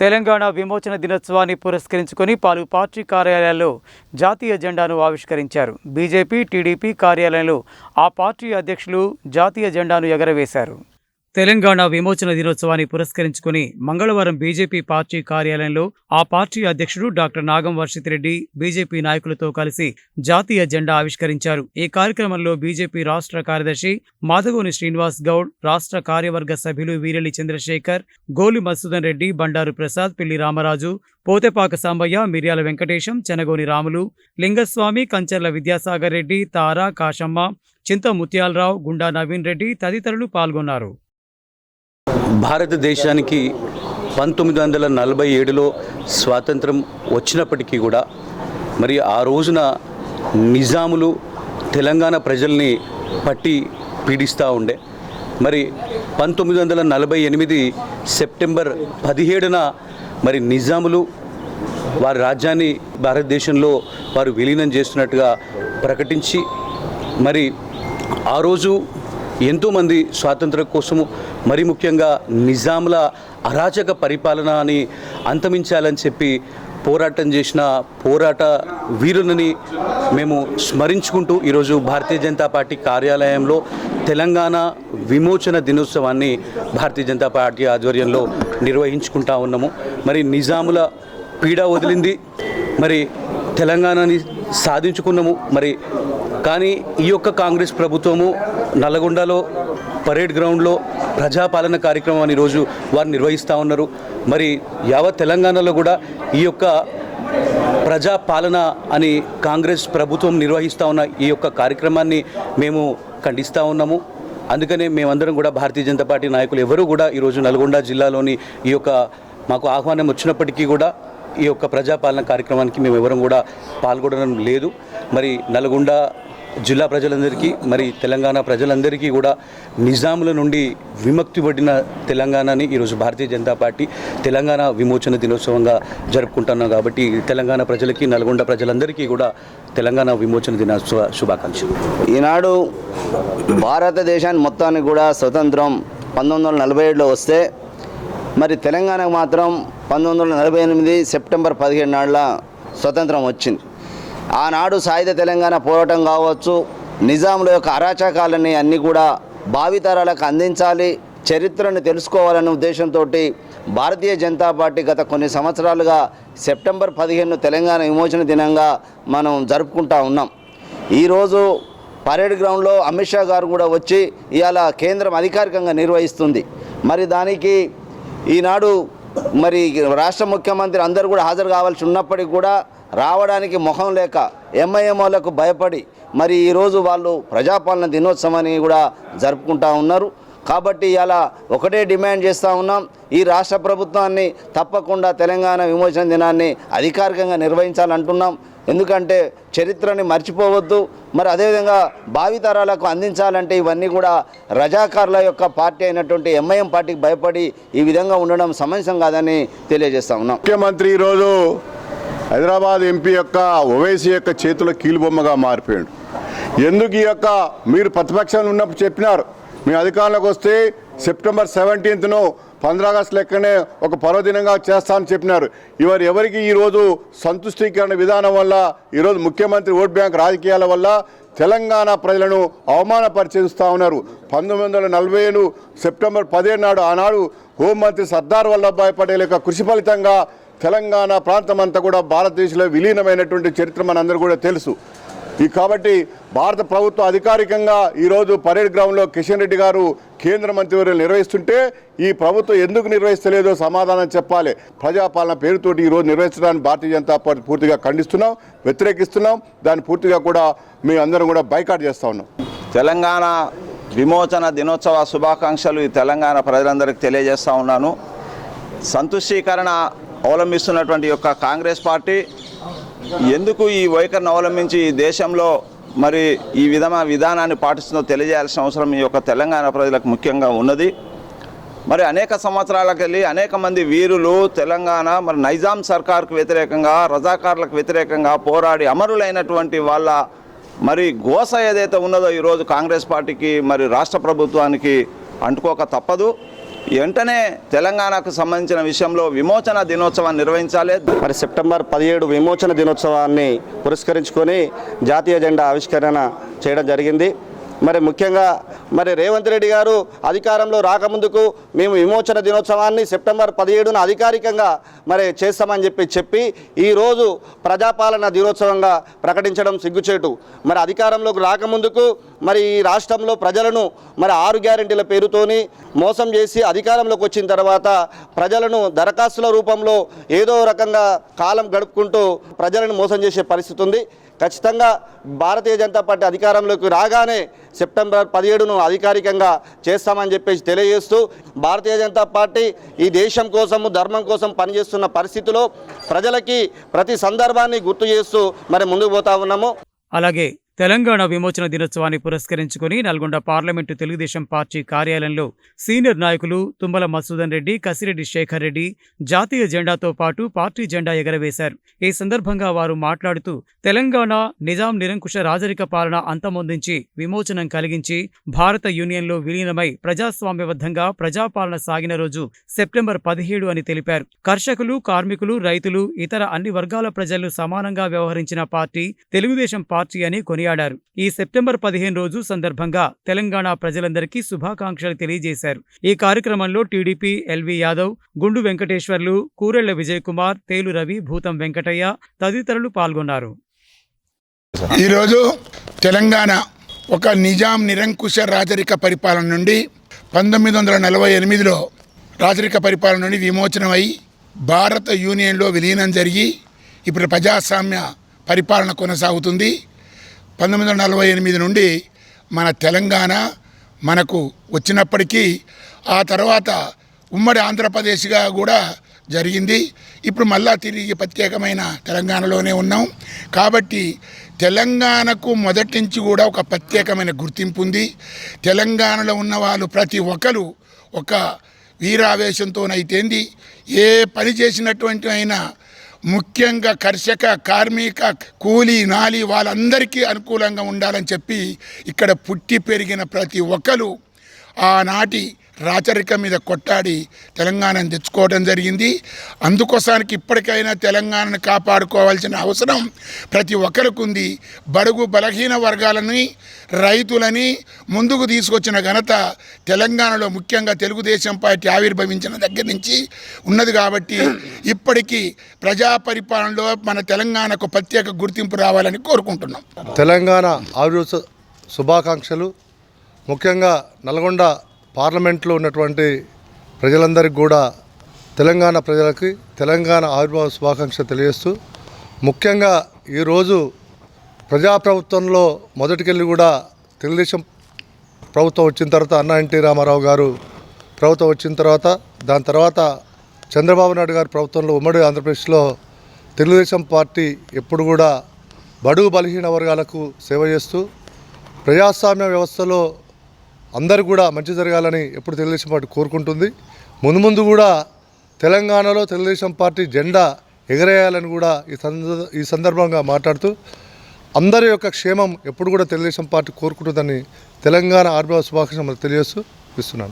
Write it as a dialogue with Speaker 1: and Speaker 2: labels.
Speaker 1: తెలంగాణ విమోచన దినోత్సవాన్ని పురస్కరించుకొని పలు పార్టీ కార్యాలయాల్లో జాతీయ జెండాను ఆవిష్కరించారు. బీజేపీ టీడీపీ కార్యాలయంలో ఆ పార్టీ అధ్యక్షులు జాతీయ జెండాను ఎగరవేశారు. తెలంగాణ విమోచన దినోత్సవాన్ని పురస్కరించుకుని మంగళవారం బీజేపీ పార్టీ కార్యాలయంలో ఆ పార్టీ అధ్యక్షుడు డాక్టర్ నాగం వర్షితిరెడ్డి బీజేపీ నాయకులతో కలిసి జాతీయ జెండా ఆవిష్కరించారు. ఈ కార్యక్రమంలో బీజేపీ రాష్ట్ర కార్యదర్శి మాధవోని శ్రీనివాస్ గౌడ్ రాష్ట్ర కార్యవర్గ సభ్యులు వీరెల్లి చంద్రశేఖర్ గోలి మధుసూదన్ రెడ్డి బండారు ప్రసాద్ పిల్లి రామరాజు పోతెపాక సాంబయ్య మిర్యాల వెంకటేశం చెనగోని రాములు లింగస్వామి కంచర్ల విద్యాసాగర్ రెడ్డి తారా కాశమ్మ చింత ముత్యాలరావు గుండా నవీన్ రెడ్డి తదితరులు పాల్గొన్నారు.
Speaker 2: భారతదేశానికి పంతొమ్మిది వందల నలభై ఏడులో స్వాతంత్రం వచ్చినప్పటికీ కూడా మరి ఆ రోజున నిజాములు తెలంగాణ ప్రజల్ని పట్టి పీడిస్తూ ఉండే. మరి పంతొమ్మిది వందల నలభై ఎనిమిది సెప్టెంబర్ పదిహేడున మరి నిజాములు వారి రాజ్యాన్ని భారతదేశంలో వారు విలీనం చేస్తున్నట్టుగా ప్రకటించి మరి ఆ రోజు ఎంతోమంది స్వాతంత్రం కోసము మరి ముఖ్యంగా నిజాముల అరాచక పరిపాలనని అంతమించాలని చెప్పి పోరాటం చేసిన పోరాట వీరులని మేము స్మరించుకుంటూ ఈరోజు భారతీయ జనతా పార్టీ కార్యాలయంలో తెలంగాణ విమోచన దినోత్సవాన్ని భారతీయ జనతా పార్టీ ఆధ్వర్యంలో నిర్వహించుకుంటా ఉన్నాము. మరి నిజాముల పీడ వదిలింది. మరి తెలంగాణని సాధించుకున్నాము మరి. కానీ ఈ యొక్క కాంగ్రెస్ ప్రభుత్వము నల్గొండలో పరేడ్ గ్రౌండ్లో ప్రజాపాలన కార్యక్రమాన్ని ఈరోజు వారు నిర్వహిస్తూ ఉన్నారు. మరి యావత్ తెలంగాణలో కూడా ఈ యొక్క ప్రజాపాలన అని కాంగ్రెస్ ప్రభుత్వం నిర్వహిస్తూ ఉన్న ఈ యొక్క కార్యక్రమాన్ని మేము ఖండిస్తూ ఉన్నాము. అందుకనే మేమందరం కూడా భారతీయ జనతా పార్టీ నాయకులు ఎవరూ కూడా ఈరోజు నల్గొండ జిల్లాలోని ఈ యొక్క మాకు ఆహ్వానం వచ్చినప్పటికీ కూడా ఈ యొక్క ప్రజాపాలన కార్యక్రమానికి మేము ఎవరం కూడా పాల్గొనడం లేదు. మరి నల్గొండ జిల్లా ప్రజలందరికీ మరి తెలంగాణ ప్రజలందరికీ కూడా నిజాముల నుండి విముక్తి పడిన తెలంగాణని ఈరోజు భారతీయ జనతా పార్టీ తెలంగాణ విమోచన దినోత్సవంగా జరుపుకుంటున్నాం కాబట్టి తెలంగాణ ప్రజలకి నల్గొండ ప్రజలందరికీ కూడా తెలంగాణ విమోచన దినోత్సవ శుభాకాంక్షలు.
Speaker 3: ఈనాడు భారతదేశాన్ని మొత్తానికి కూడా స్వతంత్రం పంతొమ్మిది వందల నలభై ఏడులో వస్తే మరి తెలంగాణకు మాత్రం పంతొమ్మిది వందల నలభై ఎనిమిది సెప్టెంబర్ పదిహేడు నాళ్ళ స్వతంత్రం వచ్చింది. ఆనాడు సాయుధ తెలంగాణ పోరాటం కావచ్చు నిజాముల యొక్క అరాచకాలని అన్నీ కూడా భావితరాలకు అందించాలి చరిత్రను తెలుసుకోవాలనే ఉద్దేశంతో భారతీయ జనతా పార్టీ గత కొన్ని సంవత్సరాలుగా సెప్టెంబర్ పదిహేను తెలంగాణ విమోచన దినంగా మనం జరుపుకుంటా ఉన్నాం. ఈరోజు పరేడ్ గ్రౌండ్లో అమిత్ షా గారు కూడా వచ్చి ఇవాళ కేంద్రం అధికారికంగా నిర్వహిస్తుంది. మరి దానికి ఈనాడు మరి రాష్ట్ర ముఖ్యమంత్రి అందరూ కూడా హాజరు కావాల్సి ఉన్నప్పటికీ కూడా రావడానికి మొహం లేక ఎంఐఎంఓలకు భయపడి మరి ఈరోజు వాళ్ళు ప్రజాపాలన దినోత్సవాన్ని కూడా జరుపుకుంటా ఉన్నారు. కాబట్టి ఇలా ఒకటే డిమాండ్ చేస్తూ ఉన్నాం. ఈ రాష్ట్ర ప్రభుత్వాన్ని తప్పకుండా తెలంగాణ విమోచన దినాన్ని అధికారికంగా నిర్వహించాలంటున్నాం. ఎందుకంటే చరిత్రని మర్చిపోవద్దు. మరి అదేవిధంగా భావితరాలకు అందించాలంటే ఇవన్నీ కూడా రజాకారుల యొక్క పార్టీ అయినటువంటి ఎంఐఎం పార్టీకి భయపడి ఈ విధంగా ఉండడం సమంజసం కాదని తెలియజేస్తా ఉన్నాం.
Speaker 4: ముఖ్యమంత్రి ఈరోజు హైదరాబాద్ ఎంపీ యొక్క ఓవైసీ యొక్క చేతిలో కీలుబొమ్మగా మారిపోయాడు. ఎందుకు ఈ యొక్క మీరు ప్రతిపక్షాలు ఉన్నప్పుడు చెప్పినారు. మీ అధికారంలోకి వస్తే సెప్టెంబర్ సెవెంటీన్త్ను ఆగస్టు లెక్కనే ఒక పర్వదినంగా చేస్తామని చెప్పినారు. ఇవారు ఎవరికి ఈరోజు సంతుష్టీకరణ విధానం వల్ల ఈరోజు ముఖ్యమంత్రి ఓట్ బ్యాంక్ రాజకీయాల వల్ల తెలంగాణ ప్రజలను అవమానపరిచేస్తూ ఉన్నారు. పంతొమ్మిది వందల నలభై ఏడు సెప్టెంబర్ పదిహేను నాడు ఆనాడు హోంమంత్రి సర్దార్ వల్లభాయ్ పటేల్ యొక్క కృషి ఫలితంగా తెలంగాణ ప్రాంతం అంతా కూడా భారతదేశంలో విలీనమైనటువంటి చరిత్ర మనందరూ కూడా తెలుసు. ఈ కాబట్టి భారత ప్రభుత్వం అధికారికంగా ఈరోజు పరేడ్ గ్రౌండ్లో కిషన్ రెడ్డి గారు కేంద్ర మంత్రివర్యులు నిర్వహిస్తుంటే ఈ ప్రభుత్వం ఎందుకు నిర్వహిస్తలేదో సమాధానం చెప్పాలి. ప్రజాపాలన పేరుతోటి ఈరోజు నిర్వహించడానికి భారతీయ జనతా పార్టీ పూర్తిగా ఖండిస్తున్నాం వ్యతిరేకిస్తున్నాం. దాన్ని పూర్తిగా కూడా మేము అందరం కూడా బైకాట్ చేస్తూ ఉన్నాం.
Speaker 5: తెలంగాణ విమోచన దినోత్సవ శుభాకాంక్షలు ఈ తెలంగాణ ప్రజలందరికీ తెలియజేస్తా ఉన్నాను. సంతుష్టీకరణ అవలంబిస్తున్నటువంటి యొక్క కాంగ్రెస్ పార్టీ ఎందుకు ఈ వైఖరిని అవలంబించి ఈ దేశంలో మరి ఈ విధమైన విధానాన్ని పాటిస్తుందో తెలియజేయాల్సిన అవసరం ఈ యొక్క తెలంగాణ ప్రజలకు ముఖ్యంగా ఉన్నది. మరి అనేక సంవత్సరాలకు వెళ్ళి అనేక మంది వీరులు తెలంగాణ మరి నైజాం సర్కార్కు వ్యతిరేకంగా రజాకార్లకు వ్యతిరేకంగా పోరాడి అమరులైనటువంటి వాళ్ళ మరి గోస ఏదైతే ఉన్నదో ఈరోజు కాంగ్రెస్ పార్టీకి మరి రాష్ట్ర ప్రభుత్వానికి అంటుకోక తప్పదు. వెంటనే తెలంగాణకు సంబంధించిన విషయంలో విమోచన దినోత్సవాన్ని నిర్వహించాలి.
Speaker 6: మరి సెప్టెంబర్ పదిహేడు విమోచన దినోత్సవాన్ని పురస్కరించుకొని జాతీయ జెండా ఆవిష్కరణ చేయడం జరిగింది. మరి ముఖ్యంగా మరి రేవంత్ రెడ్డి గారు అధికారంలో రాకముందుకు మేము విమోచన దినోత్సవాన్ని సెప్టెంబర్ పదిహేడున అధికారికంగా మరి చేస్తామని చెప్పి చెప్పి ఈరోజు ప్రజాపాలన దినోత్సవంగా ప్రకటించడం సిగ్గుచేటు. మరి అధికారంలోకి రాకముందుకు మరి ఈ రాష్ట్రంలో ప్రజలను మరి ఆరు గ్యారెంటీల పేరుతోని మోసం చేసి అధికారంలోకి వచ్చిన తర్వాత ప్రజలను దరఖాస్తుల రూపంలో ఏదో రకంగా కాలం గడుపుకుంటూ ప్రజలను మోసం చేసే పరిస్థితి ఉంది ఖచ్చితంగా భారతీయ జనతా పార్టీ అధికారంలోకి రాగానే సెప్టెంబర్ పదిహేడును అధికారికంగా చేస్తామని చెప్పేసి తెలియజేస్తూ భారతీయ జనతా పార్టీ ఈ దేశం కోసము ధర్మం కోసం పనిచేస్తున్న పరిస్థితిలో ప్రజలకి ప్రతి సందర్భాన్ని గుర్తు చేస్తూ మరి ముందుకు పోతా ఉన్నాము.
Speaker 1: అలాగే తెలంగాణ విమోచన దినోత్సవాన్ని పురస్కరించుకుని నల్గొండ పార్లమెంటు తెలుగుదేశం పార్టీ కార్యాలయంలో సీనియర్ నాయకులు తుమ్మల మసూదన్ రెడ్డి కసిరెడ్డి శేఖర్ రెడ్డి జాతీయ జెండాతో పాటు పార్టీ జెండా ఎగరవేశారు. ఈ సందర్భంగా వారు మాట్లాడుతూ తెలంగాణ నిజాం నిరంకుశ రాజరిక పాలన అంతమొందించి విమోచనం కలిగించి భారత యూనియన్లో విలీనమై ప్రజాస్వామ్యబద్ధంగా ప్రజాపాలన సాగిన రోజు సెప్టెంబర్ పదిహేడు అని తెలిపారు. కర్షకులు కార్మికులు రైతులు ఇతర అన్ని వర్గాల ప్రజలు సమానంగా వ్యవహరించిన పార్టీ తెలుగుదేశం పార్టీ అని కొనియాడారు. ఈ సెప్టెంబర్ పదిహేను రోజు సందర్భంగా తెలంగాణ ప్రజలందరికీ శుభాకాంక్షలు తెలియజేశారు. ఈ కార్యక్రమంలో టీడీపీ ఎల్వి యాదవ్ గుండు వెంకటేశ్వర్లు కూరెళ్ళ విజయ్ కుమార్ తేలు రవి భూతం వెంకటయ్య తదితరులు పాల్గొన్నారు.
Speaker 7: ఈరోజు తెలంగాణ ఒక నిజాం నిరంకుశ రాజరిక పరిపాలన నుండి పంతొమ్మిది వందల నలభై ఎనిమిదిలో రాజరిక పరిపాలన నుండి విమోచనమై భారత యూనియన్లో విలీనం జరిగి ఇప్పుడు ప్రజాస్వామ్య పరిపాలన కొనసాగుతుంది. పంతొమ్మిది వందల నలభై ఎనిమిది నుండి మన తెలంగాణ మనకు వచ్చినప్పటికీ ఆ తర్వాత ఉమ్మడి ఆంధ్రప్రదేశ్గా కూడా జరిగింది. ఇప్పుడు మళ్ళా తిరిగి ప్రత్యేకమైన తెలంగాణలోనే ఉన్నాం. కాబట్టి తెలంగాణకు మొదటి నుంచి కూడా ఒక ప్రత్యేకమైన గుర్తింపు ఉంది. తెలంగాణలో ఉన్న వాళ్ళు ప్రతి ఒక్కరు ఒక వీరావేశంతోనైతేంది ఏ పని చేసినటువంటి అయినా ముఖ్యంగా కర్షక కార్మిక కూలీ నాలి వాళ్ళందరికీ అనుకూలంగా ఉండాలని చెప్పి ఇక్కడ పుట్టి పెరిగిన ప్రతి ఒక్కరు ఆనాటి రాచరిక మీద కొట్టాడి తెలంగాణను తెచ్చుకోవడం జరిగింది. అందుకోసానికి ఇప్పటికైనా తెలంగాణను కాపాడుకోవాల్సిన అవసరం ప్రతి ఒక్కరికి ఉంది బడుగు బలహీన వర్గాలని రైతులని ముందుకు తీసుకొచ్చిన ఘనత తెలంగాణలో ముఖ్యంగా తెలుగుదేశం పార్టీ ఆవిర్భవించిన దగ్గర నుంచి ఉన్నది కాబట్టి ఇప్పటికీ ప్రజా పరిపాలనలో మన తెలంగాణకు ప్రత్యేక గుర్తింపు రావాలని కోరుకుంటున్నాం.
Speaker 8: తెలంగాణ ఆవిర్భ శుభాకాంక్షలు. ముఖ్యంగా నల్గొండ పార్లమెంట్లో ఉన్నటువంటి ప్రజలందరికీ కూడా తెలంగాణ ప్రజలకి తెలంగాణ ఆవిర్భావ శుభాకాంక్షలు తెలియజేస్తూ ముఖ్యంగా ఈరోజు ప్రజాప్రభుత్వంలో మొదటికెళ్ళి కూడా తెలుగుదేశం ప్రభుత్వం వచ్చిన తర్వాత అన్న ఎన్టీ రామారావు గారు ప్రభుత్వం వచ్చిన తర్వాత దాని తర్వాత చంద్రబాబు నాయుడు గారి ప్రభుత్వంలో ఉమ్మడి ఆంధ్రప్రదేశ్లో తెలుగుదేశం పార్టీ ఎప్పుడు కూడా బడుగు బలహీన వర్గాలకు సేవ చేస్తూ ప్రజాస్వామ్య వ్యవస్థలో అందరు కూడా మంచి జరగాలని ఎప్పుడు తెలుగుదేశం పార్టీ కోరుకుంటుంది. ముందు ముందు కూడా తెలంగాణలో తెలుగుదేశం పార్టీ జెండా ఎగరేయాలని కూడా ఈ సంద ఈ సందర్భంగా మాట్లాడుతూ అందరి యొక్క క్షేమం ఎప్పుడు కూడా తెలుగుదేశం పార్టీ కోరుకుంటుందని తెలంగాణ ఆర్బీఐ శుభాకాంక్షలు తెలియజేస్తూ ఇస్తున్నాను